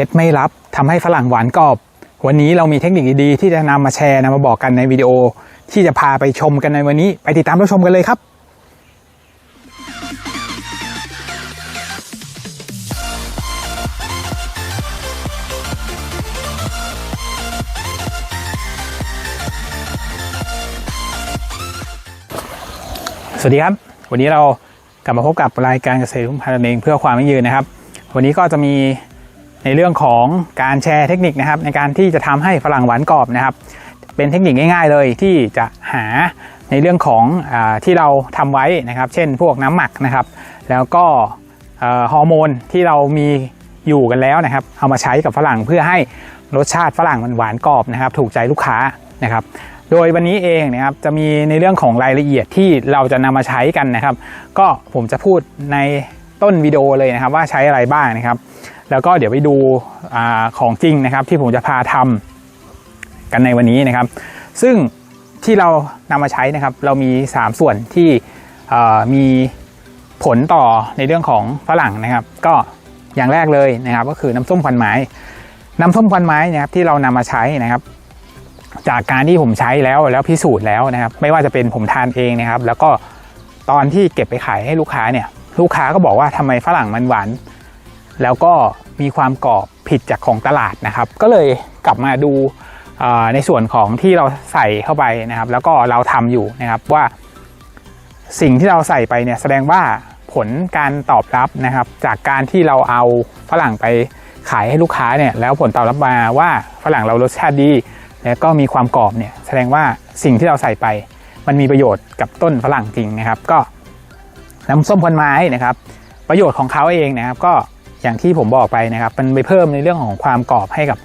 ล็ดไม่ลับทำให้ฝรั่งหวานกรอบ วันนี้เรามีเทคนิคดีๆที่จะนำมาแชร์นำมาบอกกันในวิดีโอ ที่จะพาไปชมกันในวันนี้ ไปติดตามรับชมกันเลยครับ สวัสดีครับ วันนี้เรากลับมาพบกับรายการเกษตรรุ่งพันธุ์เองเพื่อความยั่งยืนนะครับ วันนี้ก็จะมี ในเรื่องของการแชร์เทคนิคนะครับ ในการที่จะทำให้ฝรั่งหวานกรอบนะครับ เป็นเทคนิคง่าย ๆ เลยที่จะหาในเรื่องของอที่เราทำไว้นะครับ เช่น พวกน้ำหมักนะครับ แล้วก็ฮอร์โมนที่เรามีอยู่กันแล้วนะครับ เอามาใช้กับฝรั่งเพื่อให้รสชาติฝรั่งมันหวานกรอบนะครับ ถูกใจลูกค้านะครับ โดยวันนี้เองนะครับจะมีในเรื่องของรายละเอียดที่เราจะนำมาใช้กันนะครับ ก็ผมจะพูดในต้นวิดีโอเลยนะครับว่าใช้อะไรบ้างนะครับ แล้วก็เดี๋ยวไปดูอของจริงนะครับ ที่ผมจะพาทำกันในวันนี้นะครับ ซึ่งที่เรานำมาใช้นะครับ เรามี 3 ส่วนที่มีผลต่อในเรื่องของฝรั่งนะครับ ก็อย่างแรกเลยนะครับ ก็คือน้ำส้มควันไม้ น้ำส้มควันไม้นะครับที่เรานำมาใช้นะครับจากการที่ผมใช้แล้วแล้วพิสูจน์แล้วนะครับ ไม่ว่าจะเป็นผมทานเองนะครับ แล้วก็ตอนที่เก็บไปขายให้ลูกค้าเนี่ย ลูกค้าก็บอกว่าทำไมฝรั่งมันหวาน แล้วก็มีความกรอบผิดจากของตลาดนะครับ ก็เลยกลับมาดูในส่วนของที่เราใส่เข้าไปนะครับ แล้วก็เราทำอยู่นะครับว่า สิ่งที่เราใส่ไปเนี่ยแสดงว่าผลการตอบรับนะครับ จากการที่เราเอาฝรั่งไปขายให้ลูกค้าเนี่ยแล้วผลตอบรับมาว่าฝรั่งเรารสชาติดี แล้วก็มีความกรอบเนี่ยแสดงว่าสิ่งที่เราใส่ไป มันมีประโยชน์กับต้นฝรั่งจริงนะครับ ก็น้ำส้มควันไม้นะครับ ประโยชน์ของเขาเองนะครับ ก็ อย่างที่ผมบอกไปนะครับ มันไปเพิ่มในเรื่องของความกรอบให้กับ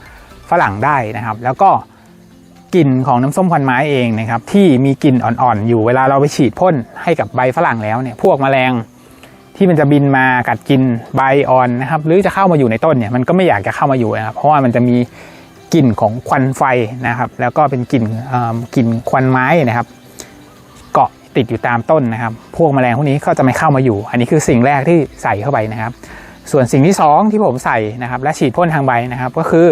ฝรั่งได้นะครับ แล้วก็กลิ่นของน้ำส้มควันไม้เองนะครับ ที่มีกลิ่นอ่อนๆอยู่เวลาเราไปฉีดพ่นให้กับใบฝรั่งแล้วเนี่ยพวกแมลงที่มันจะบินมากัดกินใบอ่อนนะครับ หรือจะเข้ามาอยู่ในต้นเนี่ยมันก็ไม่อยากจะเข้ามาอยู่นะครับเพราะว่ามันจะมีกลิ่นของควันไฟนะครับ แล้วก็เป็นกลิ่นกลิ่นควันไม้นะครับ เกาะติดอยู่ตามต้นนะครับ พวกแมลงพวกนี้ก็จะไม่เข้ามาอยู่ อันนี้คือสิ่งแรกที่ใส่เข้าไปนะครับ ส่วนสิ่งที่สองที่ผมใส่นะครับ และฉีดพ่นทางใบนะครับก็คือ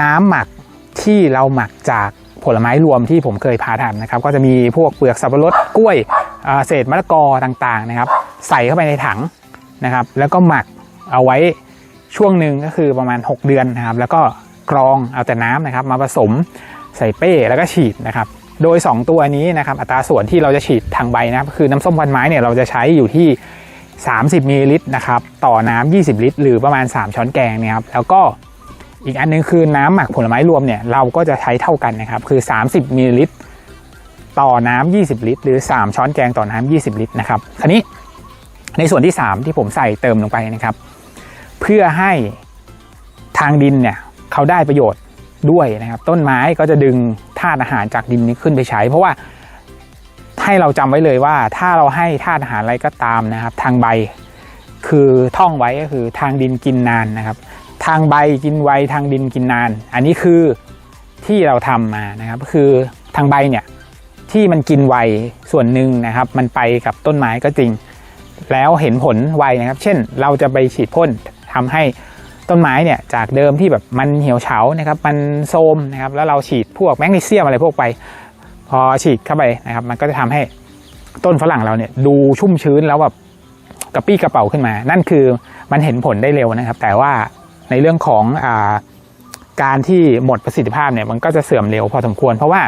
น้ำหมักที่เราหมักจากผลไม้รวมที่ผมเคยพาทำนะครับ ก็จะมีพวกเปลือกสับปะรดกล้วยเศษมะละกอต่างๆนะครับ ใส่เข้าไปในถังนะครับ แล้วก็หมักเอาไว้ช่วงหนึ่งก็คือประมาณ 6 เดือนนะครับ แล้วก็กรองเอาแต่น้ำนะครับ มาผสมใส่เป้แล้วก็ฉีดนะครับ โดย 2 ตัวนี้นะครับอัตราส่วนที่เราจะฉีดทางใบนะครับคือน้ำส้มควันไม้เนี่ยเราจะใช้อยู่ที่ 30มิลลิลิตรนะครับต่อน้ำ20 ลิตร หรือประมาณ 3 ช้อนแกงเนี่ยครับแล้วก็อีกอันนึงคือน้ำหมักผลไม้รวมเนี่ยเราก็จะใช้เท่ากันนะครับคือ 30มิลลิลิตรต่อน้ำ20 ลิตร หรือ 3 ช้อนแกงต่อน้ำ20 ลิตรนะครับคราวนี้ในส่วนที่ 3 ที่ผมใส่เติมลงไปนะครับ เพื่อให้ทางดินเนี่ยเขาได้ประโยชน์ด้วยนะครับ ต้นไม้ก็จะดึงธาตุอาหารจากดินนี้ขึ้นไปใช้ เพราะว่า ให้เราจำไว้เลยว่าถ้าเราให้ธาตุอาหารอะไรก็ตามนะครับ ทางใบคือท่องไว้ก็คือทางดินกินนานนะครับ ทางใบกินไวทางดินกินนาน อันนี้คือที่เราทำมานะครับก็คือทางใบเนี่ยที่มันกินไวส่วนหนึ่งนะครับ มันไปกับต้นไม้ก็จริง แล้วเห็นผลไวนะครับ เช่น เราจะไปฉีดพ่นทำให้ต้นไม้เนี่ยจากเดิมที่แบบมันเหี่ยวเฉานะครับ มันโทรมนะครับ แล้วเราฉีดพวกแมกนีเซียมอะไรพวกไป พอฉีดเข้าไปนะครับ มันก็จะทำให้ต้นฝรั่งเราเนี่ยดูชุ่มชื้นแล้วแบบกระปี้กระเป๋าขึ้นมา นั่นคือมันเห็นผลได้เร็วนะครับ แต่ว่าในเรื่องของอาการที่หมดประสิทธิภาพเนี่ยมันก็จะเสื่อมเร็วพอสมควร เพราะว่า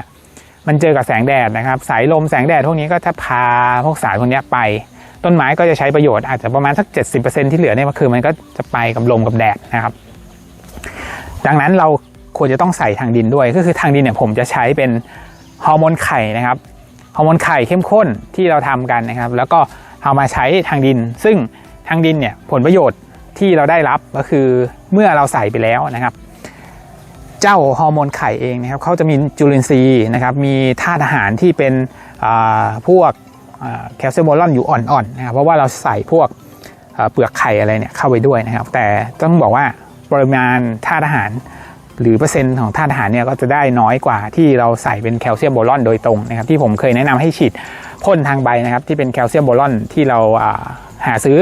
มันเจอกับแสงแดดนะครับ สายลมแสงแดดพวกนี้ก็ถ้าพาพวกสารพวกนี้ไป ต้นไม้ก็จะใช้ประโยชน์อาจจะประมาณสัก 70%ที่เหลือเนี่ยก็คือมันก็จะไปกับลมกับแดดนะครับ ดังนั้นเราควรจะต้องใส่ทางดินด้วย ก็คือทางดินเนี่ยผมจะใช้เป็น ฮอร์โมนไข่นะครับฮอร์โมนไข่เข้มข้นที่เราทำกันนะครับ แล้วก็เอามาใช้ทางดิน ซึ่งทางดินเนี่ยผลประโยชน์ที่เราได้รับก็คือเมื่อเราใส่ไปแล้วนะครับ เจ้าฮอร์โมนไข่เองนะครับเขาจะมีจุลินทรีย์นะครับมีธาตุอาหารที่เป็นพวกแคลเซียมโบรอนอยู่อ่อนๆนะครับเพราะว่าเราใส่พวกเปลือกไข่อะไรเนี่ยเข้าไปด้วยนะครับ แต่ต้องบอกว่าปริมาณธาตุอาหาร หรือเปอร์เซ็นต์ของธาตุอาหารเนี่ยก็จะได้น้อยกว่าที่เราใส่เป็นแคลเซียมโบรอนโดยตรงนะครับที่ผมเคยแนะนำให้ฉีดพ่นทางใบนะครับที่เป็นแคลเซียมโบรอนที่เราหาซื้อ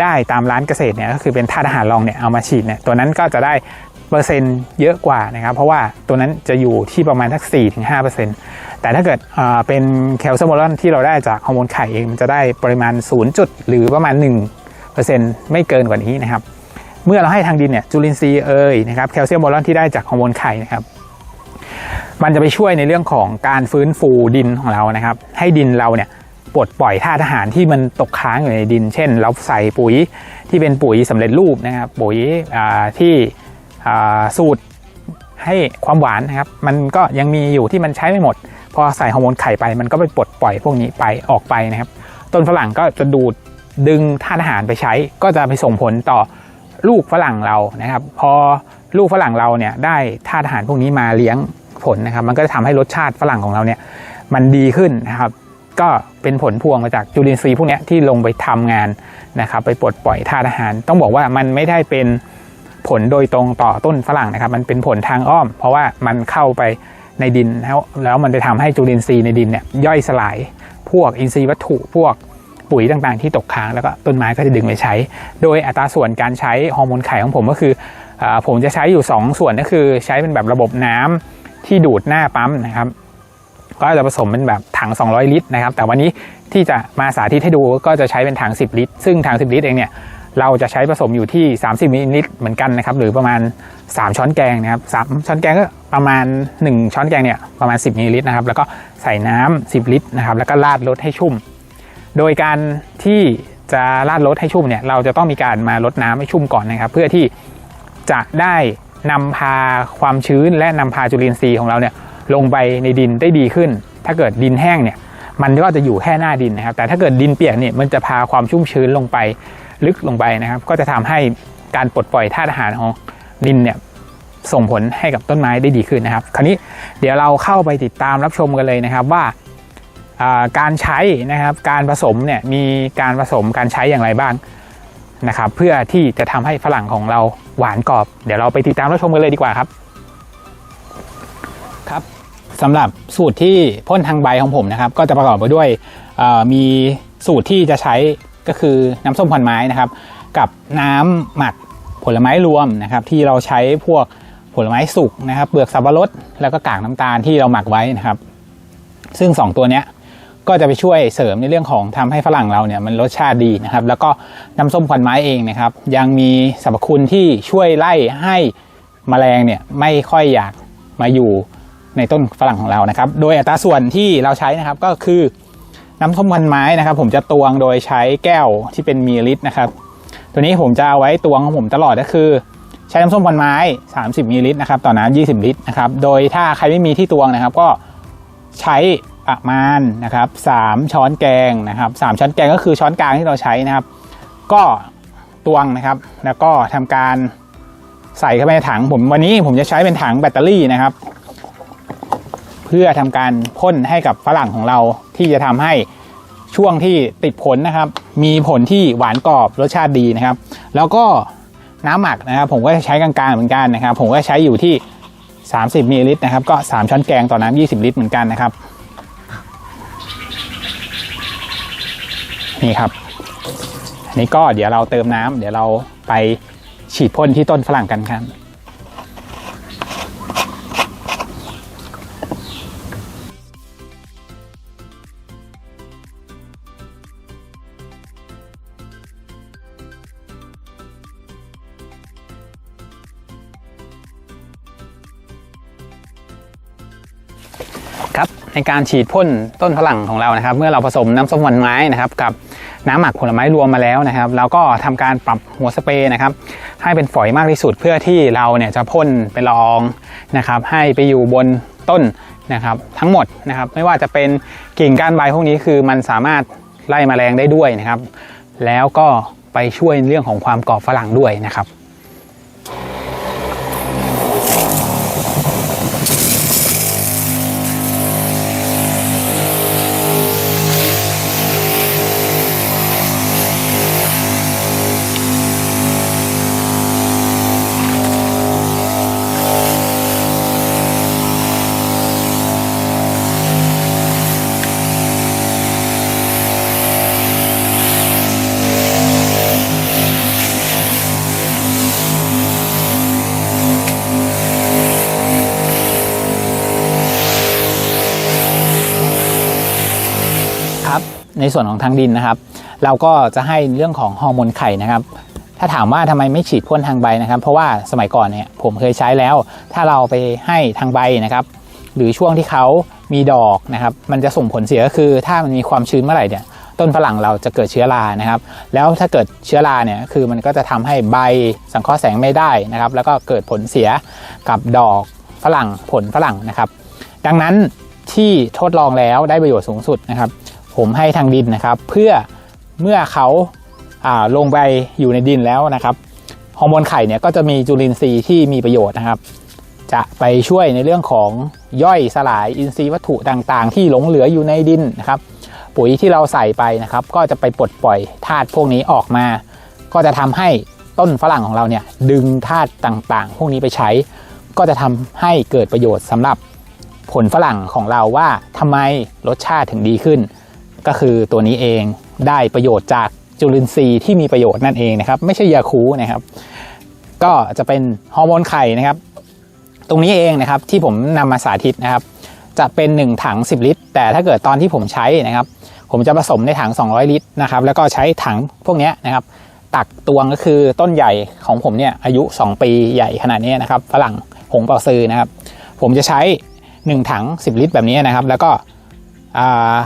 ได้ตามร้านเกษตรเนี่ยก็คือเป็นธาตุอาหารรองเนี่ยเอามาฉีดเนี่ยตัวนั้นก็จะได้เปอร์เซ็นต์เยอะกว่านะครับ เพราะว่าตัวนั้นจะอยู่ที่ประมาณทัก 4-5%แต่ถ้าเกิดเป็นแคลเซียมโบรอนที่เราได้จากฮอร์โมนไข่เองมันจะได้ปริมาณ 0 จุด หรือประมาณ 1%ไม่เกินกว่านี้นะครับ เมื่อเราให้ทางดินเนี่ยจุลินทรีย์เอ่ยนะครับแคลเซียมโบรอนที่ได้จากฮอร์โมนไข่นะครับมันจะไปช่วยในเรื่องของการฟื้นฟูดินของเรานะครับ ให้ดินเราเนี่ยปลดปล่อยธาตุอาหารที่มันตกค้างอยู่ในดิน เช่น เราใส่ปุ๋ยที่เป็นปุ๋ยสำเร็จรูปนะครับ ปุ๋ยที่สูตรให้ความหวานนะครับ มันก็ยังมีอยู่ที่มันใช้ไม่หมด พอใส่ฮอร์โมนไข่ไป มันก็ไปปลดปล่อยพวกนี้ไปออกไปนะครับ ต้นฝรั่งก็จะดูดดึงธาตุอาหารไปใช้ ก็จะไปส่งผลต่อ ลูกฝรั่งเรานะครับ พอลูกฝรั่งเราเนี่ยได้ธาตุอาหารพวกนี้มาเลี้ยงผลนะครับ มันก็จะทำให้รสชาติฝรั่งของเราเนี่ยมันดีขึ้นนะครับก็เป็นผลพวงมาจากจุลินทรีย์พวกนี้ที่ลงไปทำงานนะครับไปปลดปล่อยธาตุอาหาร ต้องบอกว่ามันไม่ได้เป็นผลโดยตรงต่อต้นฝรั่งนะครับ มันเป็นผลทางอ้อม เพราะว่ามันเข้าไปในดินแล้วแล้วมันไปทำให้จุลินทรีย์ในดินเนี่ยย่อยสลายพวกอินทรีย์วัตถุพวก ปุ๋ยต่างๆที่ตกค้างแล้วก็ต้นไม้ก็จะดึงไปใช้ โดยอัตราส่วนการใช้ฮอร์โมนไข่ของผมก็คืออผมจะใช้อยู่ 2 ส่วนก็คือใช้เป็นแบบระบบน้ำที่ดูดหน้าปั๊มนะครับก็จะผสมเป็นแบบถัง 200 ลิตรนะครับ แต่วันนี้ที่จะมาสาธิตให้ดูก็จะใช้เป็นถัง 10 ลิตร ซึ่งถัง 10 ลิตรเองเนี่ยเราจะใช้ผสมอยู่ที่ 30มิลลิลิตรเหมือนกันนะครับ หรือประมาณ 3 ช้อนแกงนะครับสามช้อนแกงก็ประมาณ 1 ช้อนแกงเนี่ยประมาณ 10มิลลิลิตรนะครับ แล้วก็ใส่น้ำ10 ลิตรนะครับ แล้วก็ราดรดให้ชุ่ม โดยการที่จะราดรดให้ชุ่มเนี่ยเราจะต้องมีการมาลดน้ำให้ชุ่มก่อนนะครับ เพื่อที่จะได้นำพาความชื้นและนำพาจุลินทรีย์ของเราเนี่ยลงไปในดินได้ดีขึ้น ถ้าเกิดดินแห้งเนี่ยมันก็จะอยู่แค่หน้าดินนะครับ แต่ถ้าเกิดดินเปียกเนี่ยมันจะพาความชุ่มชื้นลงไปลึกลงไปนะครับ ก็จะทำให้การปลดปล่อยธาตุอาหารของดินเนี่ยส่งผลให้กับต้นไม้ได้ดีขึ้นนะครับ คราวนี้เดี๋ยวเราเข้าไปติดตามรับชมกันเลยนะครับว่า การใช้นะครับการผสมเนี่ยมีการผสมการใช้อย่างไรบ้างนะครับเพื่อที่จะทำให้ฝรั่งของเราหวานกรอบ เดี๋ยวเราไปติดตามรับชมกันเลยดีกว่าครับครับสำหรับสูตรที่พ่นทางใบของผมนะครับ ก็จะประกอบไปด้วยมีสูตรที่จะใช้ก็คือน้ำส้มควันไม้นะครับ กับน้ำหมักผลไม้รวมนะครับ ที่เราใช้พวกผลไม้สุกนะครับเปลือกสับปะรดแล้วก็กากน้ำตาลที่เราหมักไว้นะครับ ซึ่ง 2 ตัวเนี้ย ก็จะไปช่วยเสริมในเรื่องของทำให้ฝรั่งเราเนี่ยมันรสชาติดีนะครับ แล้วก็น้ำส้มควันไม้เองนะครับ ยังมีสรรพคุณที่ช่วยไล่ให้แมลงเนี่ยไม่ค่อยอยากมาอยู่ในต้นฝรั่งของเรานะครับ โดยอัตราส่วนที่เราใช้นะครับก็คือน้ำส้มควันไม้นะครับ ผมจะตวงโดยใช้แก้วที่เป็นมิลลิลิตรนะครับ ตัวนี้ผมจะเอาไว้ตวงของผมตลอดก็คือ ใช้น้ำส้มควันไม้ 30มิลลิลิตรนะครับต่อน้ำ20 ลิตรนะครับ โดยถ้าใครไม่มีที่ตวงนะครับ ก็ใช้ ประมาณนะครับ3ช้อนแกงนะครับ3ช้อนแกงก็คือช้อนกลางที่เราใช้นะครับ ก็ตวงนะครับ แล้วก็ทำการใส่เข้าไปในถังผมวันนี้ผมจะใช้เป็นถังแบตเตอรี่นะครับ เพื่อทำการพ่นให้กับฝรั่งของเราที่จะทำให้ช่วงที่ติดผลนะครับ มีผลที่หวานกรอบรสชาติดีนะครับ แล้วก็น้ำหมักนะครับ ผมก็จะใช้กลางๆเหมือนกันนะครับ ผมก็ใช้อยู่ที่ 30มิลลิลิตรนะครับ ก็ 3 ช้อนแกงต่อน้ำ20 ลิตรเหมือนกันนะครับ นี่ครับอันนี้ก็เดี๋ยวเราเติมน้ำเดี๋ยวเราไปฉีดพ่นที่ต้นฝรั่งกันครับครับในการฉีดพ่นต้นฝรั่งของเรานะครับ เมื่อเราผสมน้ำส้มวานไม้นะครับกับ น้ำหมักผลไม้รวมมาแล้วนะครับเราก็ทำการปรับหัวสเปรย์นะครับให้เป็นฝอยมากที่สุดเพื่อที่เราเนี่ยจะพ่นไปลองนะครับให้ไปอยู่บนต้นนะครับทั้งหมดนะครับไม่ว่าจะเป็นกิ่งก้านใบพวกนี้คือมันสามารถไล่แมลงได้ด้วยนะครับ แล้วก็ไปช่วยเรื่องของความกรอบฝรั่งด้วยนะครับ ค ในส่วนของทางดินนะครับ เราก็จะให้เรื่องของฮอร์โมนไข่นะครับ ถ้าถามว่าทำไมไม่ฉีดพ่นทางใบนะครับ เพราะว่าสมัยก่อนเนี่ยผมเคยใช้แล้ว ถ้าเราไปให้ทางใบนะครับ หรือช่วงที่เขามีดอกนะครับ มันจะส่งผลเสียก็คือ ถ้ามันมีความชื้นเมื่อไหร่เนี่ยต้นฝรั่งเราจะเกิดเชื้อรานะครับ แล้วถ้าเกิดเชื้อราเนี่ยคือมันก็จะทำให้ใบสังเคราะห์แสงไม่ได้นะครับ แล้วก็เกิดผลเสียกับดอกฝรั่งผลฝรั่งนะครับ ดังนั้นที่ทดลองแล้วได้ประโยชน์สูงสุดนะครับ ผมให้ทางดินนะครับ เพื่อเมื่อเขาาลงไปอยู่ในดินแล้วนะครับฮอร์โมนไข่เนี่ยก็จะมีจุลินทรีย์ที่มีประโยชน์นะครับ จะไปช่วยในเรื่องของย่อยสลายอินทรีย์วัตถุต่างๆ ที่หลงเหลืออยู่ในดินนะครับ ปุ๋ยที่เราใส่ไปนะครับ ก็จะไปปลดปล่อยธาตุพวกนี้ออกมา ก็จะทำให้ต้นฝรั่งของเราเนี่ยดึงธาตุต่างๆ พวกนี้ไปใช้ ก็จะทำให้เกิดประโยชน์สำหรับผลฝรั่งของเราว่าทำไมรสชาติถึงดีขึ้น ก็คือตัวนี้เองได้ประโยชน์จากจุลินทรีย์ที่มีประโยชน์นั่นเองนะครับ ไม่ใช่ยาคูนะครับ ก็จะเป็นฮอร์โมนไข่นะครับ ตรงนี้เองนะครับที่ผมนำมาสาธิตนะครับ จะเป็น 1 ถัง 10 ลิตร แต่ถ้าเกิดตอนที่ผมใช้นะครับ ผมจะผสมในถัง 200 ลิตรนะครับ แล้วก็ใช้ถังพวกนี้นะครับ ตักตวงก็คือต้นใหญ่ของผมเนี่ยอายุ 2 ปีใหญ่ขนาดนี้นะครับฝรั่งหงเปาซือนะครับ ผมจะใช้ 1 ถัง 10 ลิตรแบบนี้นะครับ แล้วก็อ่า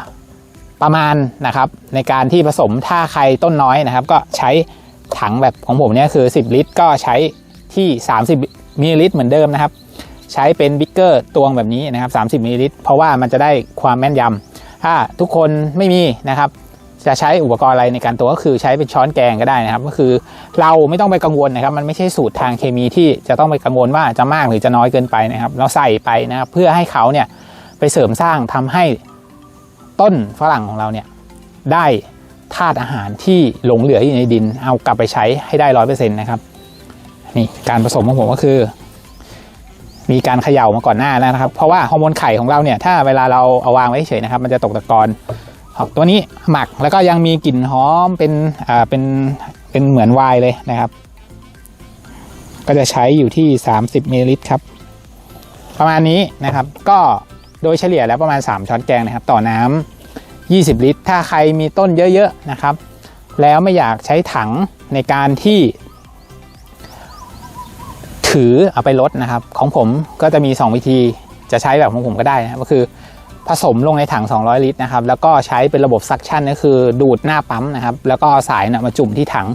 ประมาณนะครับ ในการที่ผสมถ้าใครต้นน้อยนะครับ ก็ใช้ถังแบบของผมเนี่ยคือ 10 ลิตร ก็ใช้ที่ 30มิลลิลิตรเหมือนเดิมนะครับ ใช้เป็นบิ๊กเกอร์ตวงแบบนี้นะครับ 30มิลลิลิตร เพราะว่ามันจะได้ความแม่นยำถ้าทุกคนไม่มีนะครับ จะใช้อุปกรณ์อะไรในการตัวก็คือใช้เป็นช้อนแกงก็ได้นะครับ ก็คือเราไม่ต้องไปกังวลนะครับ มันไม่ใช่สูตรทางเคมีที่จะต้องไปกังวลว่าจะมากหรือจะน้อยเกินไปนะครับ เราใส่ไปนะครับเพื่อให้เขาเนี่ยไปเสริมสร้างทำให้ ต้นฝรั่งของเราเนี่ยได้ธาตุอาหารที่หลงเหลืออยู่ในดิน เอากลับไปใช้ให้ได้ร้อยเปอร์เซ็นต์นะครับนี่การผสมของผมก็คือ มีการเขย่ามาก่อนหน้าแล้วนะครับ เพราะว่าฮอร์โมนไข่ของเราเนี่ยถ้าเวลาเราเอาวางไว้เฉยนะครับ มันจะตกตะกอนตัวนี้หมักแล้วก็ยังมีกลิ่นหอมเป็นอ่าเป็นเป็นเหมือนไวน์เลยนะครับ ก็จะใช้อยู่ที่ 30มิลลิลิตรครับ ประมาณนี้นะครับก็ โดยเฉลี่ยแล้วประมาณ 3 ช้อนแกงนะครับ ต่อน้ำ20 ลิตร ถ้าใครมีต้นเยอะๆนะครับ แล้วไม่อยากใช้ถังในการที่ ถือเอาไปลดนะครับ ของผมก็จะมี 2 วิธีจะใช้แบบของผมก็ได้นะก็คือผสมลงในถัง 200 ลิตรนะครับ แล้วก็ใช้เป็นระบบซักชั่นก็คือดูดหน้าปั๊มนะครับ แล้วก็เอาสายนะมาจุ่มที่ถัง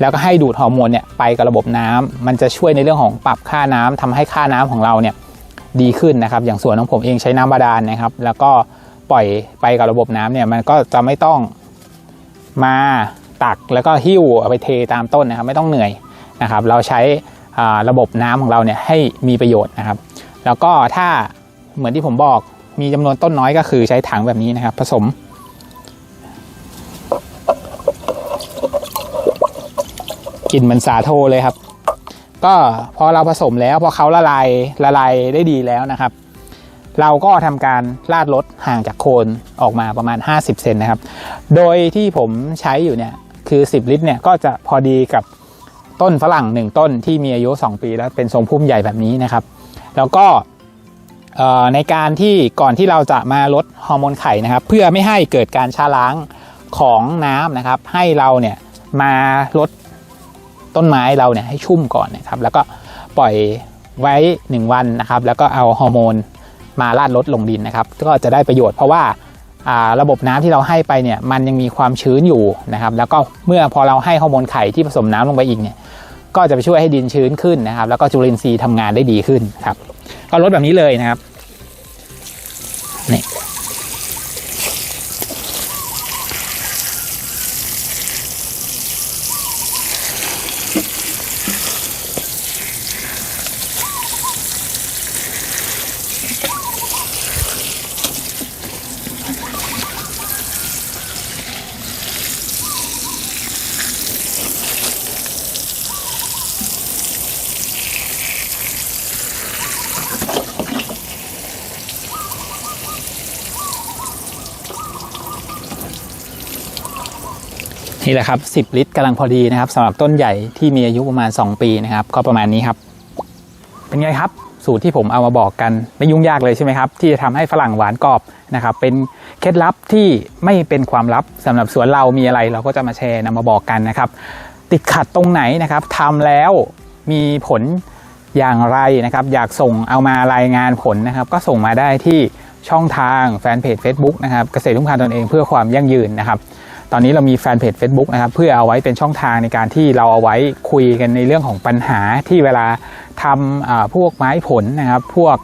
แล้วก็ให้ดูดฮอร์โมนเนี่ยไปกับระบบน้ำมันจะช่วยในเรื่องของปรับค่าน้ำทำให้ค่าน้ำของเราเนี่ย ดีขึ้นนะครับ อย่างส่วนของผมเองใช้น้ำบาดาลนะครับ แล้วก็ปล่อยไปกับระบบน้ำเนี่ยมันก็จะไม่ต้องมาตักแล้วก็หิ้วเอาไปเทตามต้นนะครับ ไม่ต้องเหนื่อยนะครับ เราใช้ระบบน้ำของเราเนี่ยให้มีประโยชน์นะครับ แล้วก็ถ้าเหมือนที่ผมบอกมีจำนวนต้นน้อยก็คือใช้ถังแบบนี้นะครับ ผสม กลิ่นเหมือนสาโทเลยครับ ก็พอเราผสมแล้วพอเขาละลายละลายได้ดีแล้วนะครับ เราก็ทำการลาดรถห่างจากโคนออกมาประมาณ 50 เซนนะครับ โดยที่ผมใช้อยู่เนี่ยคือ 10 ลิตรเนี่ยก็จะพอดีกับต้นฝรั่งหนึ่งต้นที่มีอายุ 2 ปีแล้วเป็นทรงพุ่มใหญ่แบบนี้นะครับ แล้วก็ในการที่ก่อนที่เราจะมาลดฮอร์โมนไข่นะครับ เพื่อไม่ให้เกิดการชาล้างของน้ำนะครับ ให้เราเนี่ยมาลด ต้นไม้เราเนี่ยให้ชุ่มก่อนนะครับ แล้วก็ปล่อยไว้ 1 วันนะครับ แล้วก็เอาฮอร์โมนมาราดลดลงดินนะครับ ก็จะได้ประโยชน์เพราะว่าอ่าระบบน้ำที่เราให้ไปเนี่ยมันยังมีความชื้นอยู่นะครับ แล้วก็เมื่อพอเราให้ฮอร์โมนไข่ที่ผสมน้ำลงไปอีกเนี่ยก็จะไปช่วยให้ดินชื้นขึ้นนะครับ แล้วก็จุลินทรีย์ทำงานได้ดีขึ้นครับ ก็ลดแบบนี้เลยนะครับนี่ นี่แหละครับ 10 ลิตรกำลังพอดีนะครับสำหรับต้นใหญ่ที่มีอายุประมาณ 2 ปีนะครับ ก็ประมาณนี้ครับ เป็นไงครับ สูตรที่ผมเอามาบอกกันไม่ยุ่งยากเลยใช่ไหมครับ ที่จะทำให้ฝรั่งหวานกรอบนะครับ เป็นเคล็ดลับที่ไม่เป็นความลับสำหรับสวนเรามีอะไร เราก็จะมาแชร์นำมาบอกกันนะครับ ติดขัดตรงไหนนะครับทำแล้วมีผลอย่างไรนะครับ อยากส่งเอามารายงานผลนะครับ ก็ส่งมาได้ที่ช่องทางแฟนเพจ Facebook นะครับเกษตรทุ่งคานตนเองเพื่อความยั่งยืนนะครับ ตอนนี้เรามีแฟนเพจ Facebook นะครับเพื่อเอาไว้เป็นช่องทางในการที่เราเอาไว้คุยกันในเรื่องของปัญหาที่เวลาทำพวกไม้ผลนะครับ พวก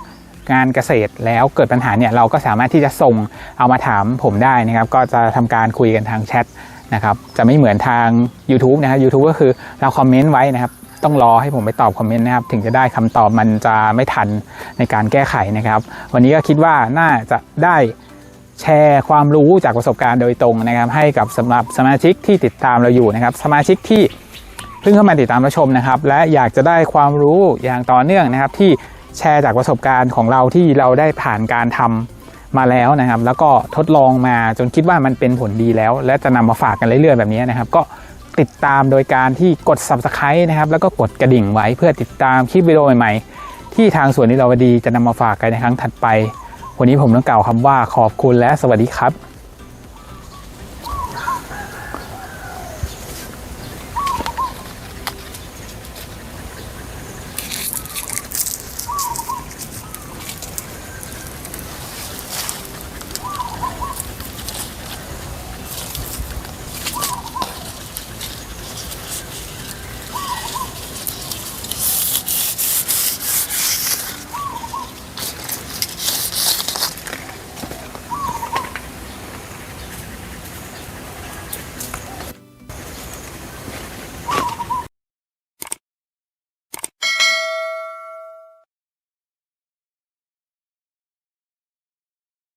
งานเกษตรแล้วเกิดปัญหาเนี่ยเราก็สามารถที่จะส่งเอามาถามผมได้นะครับ ก็จะทำการคุยกันทางแชทนะครับ จะไม่เหมือนทาง YouTube นะครับ YouTube ก็คือเราคอมเมนต์ไว้นะครับ ต้องรอให้ผมไปตอบคอมเมนต์นะครับ ถึงจะได้คำตอบมันจะไม่ทันในการแก้ไขนะครับ วันนี้ก็คิดว่าน่าจะได้ แชร์ความรู้จากประสบการณ์โดยตรงนะครับ ให้กับสำหรับสมาชิกที่ติดตามเราอยู่นะครับ สมาชิกที่เพิ่งเข้ามาติดตามรับชมนะครับ และอยากจะได้ความรู้อย่างต่อเนื่องนะครับ ที่แชร์จากประสบการณ์ของเราที่เราได้ผ่านการทำมาแล้วนะครับ แล้วก็ทดลองมาจนคิดว่ามันเป็นผลดีแล้ว และจะนำมาฝากกันเรื่อยๆแบบนี้นะครับ ก็ติดตามโดยการที่กด subscribe นะครับ แล้วก็กดกระดิ่งไว้เพื่อติดตามคลิปวิดีโอใหม่ๆที่ทางสวนนิราดีจะนำมาฝากกันในครั้งถัดไป วันนี้ผมต้องกล่าวคำว่าขอบคุณและสวัสดีครับ